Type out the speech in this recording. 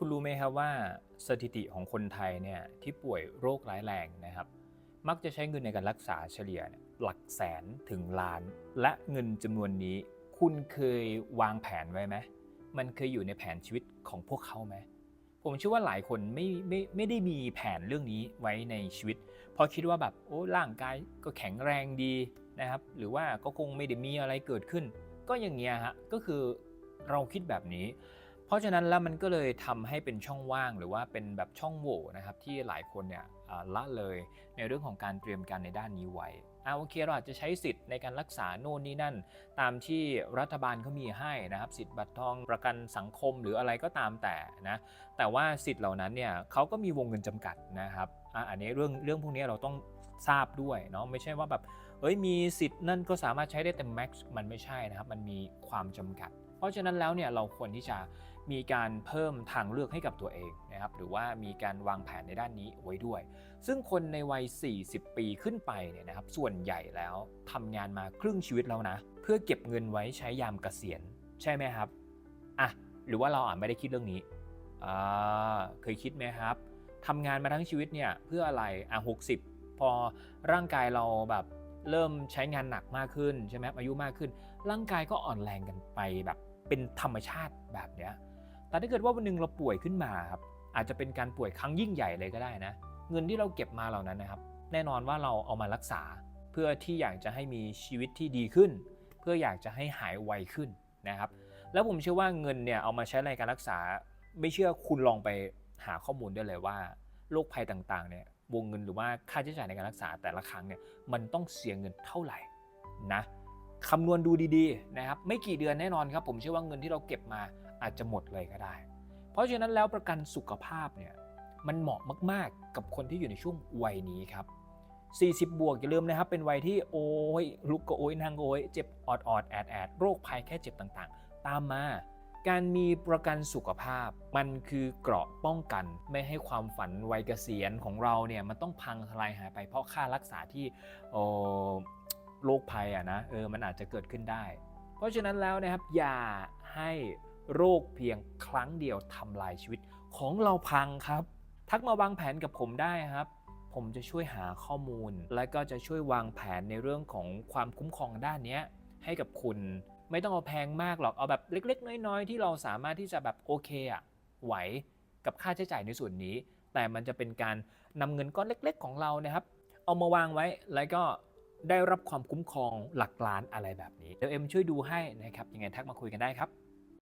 คุณรู้ไหมครับว่าสถิติของคนไทยเนี่ยที่ป่วยโรคร้ายแรงนะครับ มักจะใช้เงินในการรักษาเฉลี่ยหลักแสนถึงล้าน และเงินจำนวนนี้ คุณเคยวางแผนไว้ไหมมันเคยอยู่ในแผนชีวิตของพวกเขาไหมผมเชื่อว่าหลายคนไม่ไม่ไม่ได้มีแผนเรื่องนี้ไว้ในชีวิต เพราะคิดว่าแบบโอ้ร่างกายก็แข็งแรงดีนะครับ หรือว่าก็คงไม่ได้มีอะไรเกิดขึ้น ก็อย่างเงี้ยฮะก็คือเราคิดแบบนี้ เพราะฉะนั้นแล้วมันก็เลยทำให้เป็นช่องว่างหรือว่าเป็นแบบช่องโหว่นะครับที่หลายคนเนี่ยละเลยในเรื่องของการเตรียมการในด้านนี้ไว้อาโอเคเราอาจจะใช้สิทธิ์ในการรักษาโน่นนี่นั่น ตามที่รัฐบาลเขามีให้นะครับ สิทธิ์บัตรทองประกันสังคมหรืออะไรก็ตามแต่นะแต่ว่าสิทธิ์เหล่านั้นเนี่ยเขาก็มีวงเงินจำกัดนะครับอันนี้เรื่องเรื่องพวกนี้เราต้องทราบด้วยเนาะไม่ใช่ว่าแบบเอ้ยมีสิทธิ์นั่นก็สามารถใช้ได้เต็มแม็กซ์มันไม่ใช่นะครับ มันมีความจำกัด เพราะฉะนั้นแล้วเนี่ยเราควรที่จะมีการเพิ่มทางเลือกให้กับตัวเองนะครับหรือว่ามีการวางแผนในด้านนี้ไว้ด้วย ซึ่งคนในวัย 40 ปีขึ้นไปเนี่ยนะครับส่วนใหญ่แล้วทำงานมาครึ่งชีวิตแล้วนะ เพื่อเก็บเงินไว้ใช้ยามเกษียณ ใช่ไหมครับอะหรือว่าเราอานไม่ได้คิดเรื่องนี้อ่าเคยคิดไหมครับทำงานมาทั้งชีวิตเนี่ยเพื่ออะไรอะ60พอร่างกายเราแบบ เริ่มใช้งานหนักมากขึ้นใช่ไหมอายุมากขึ้น ร่างกายก็อ่อนแรงกันไปแบบเป็นธรรมชาติแบบเนี้ยแต่ถ้าเกิดว่าวันหนึ่งเราป่วยขึ้นมาครับอาจจะเป็นการป่วยครั้งยิ่งใหญ่เลยก็ได้นะ เงินที่เราเก็บมาเหล่านั้นนะครับ แน่นอนว่าเราเอามารักษา เพื่อที่อยากจะให้มีชีวิตที่ดีขึ้น เพื่ออยากจะให้หายไวขึ้นนะครับ แล้วผมเชื่อว่าเงินเนี่ยเอามาใช้ในการรักษา ไม่เชื่อคุณลองไปหาข้อมูลได้เลยว่าโรคภัยต่างๆเนี่ย วงเงินหรือว่าค่าใช้จ่ายในการรักษาแต่ละครั้งเนี่ยมันต้องเสียเงินเท่าไหร่นะคำนวณดูดีๆนะครับไม่กี่เดือนแน่นอนครับ ผมเชื่อว่าเงินที่เราเก็บมาอาจจะหมดเลยก็ได้ เพราะฉะนั้นแล้วประกันสุขภาพเนี่ยมันเหมาะมากๆ กับคนที่อยู่ในช่วงวัยนี้ครับ 40 บวกอย่าลืมนะครับ เป็นวัยที่โอ้ยลุกก็โอ้ยนั่งก็โอ้ยเจ็บออดออดแอดแอดโรคภัยแค่เจ็บต่างๆ ตามมา การมีประกันสุขภาพ มันคือเกราะป้องกัน ไม่ให้ความฝันวัยเกษียณของเราเนี่ยมันต้องพังทลายหายไปเพราะค่ารักษาที่โอ้โรคภัยอะนะเออมันอาจจะเกิดขึ้นได้ เพราะฉะนั้นแล้วนะครับอย่าให้โรคเพียงครั้งเดียวทำลายชีวิตของเราพังครับ ทักมาวางแผนกับผมได้ครับผมจะช่วยหาข้อมูล และก็จะช่วยวางแผนในเรื่องของความคุ้มครองด้านนี้ให้กับคุณ ไม่ต้องเอาแพงมากหรอกเอาแบบเล็ก ๆ น้อย ๆ ที่เราสามารถที่จะแบบโอเคอะไหวกับค่าใช้จ่ายในส่วนนี้ แต่มันจะเป็นการนำเงินก้อนเล็ก ๆ ของเรานะครับ เอามาวางไว้แล้วก็ได้รับความคุ้มครองหลักล้านอะไรแบบนี้เดี๋ยวเอ็มช่วยดูให้นะครับยังไงทักมาคุยกันได้ครับ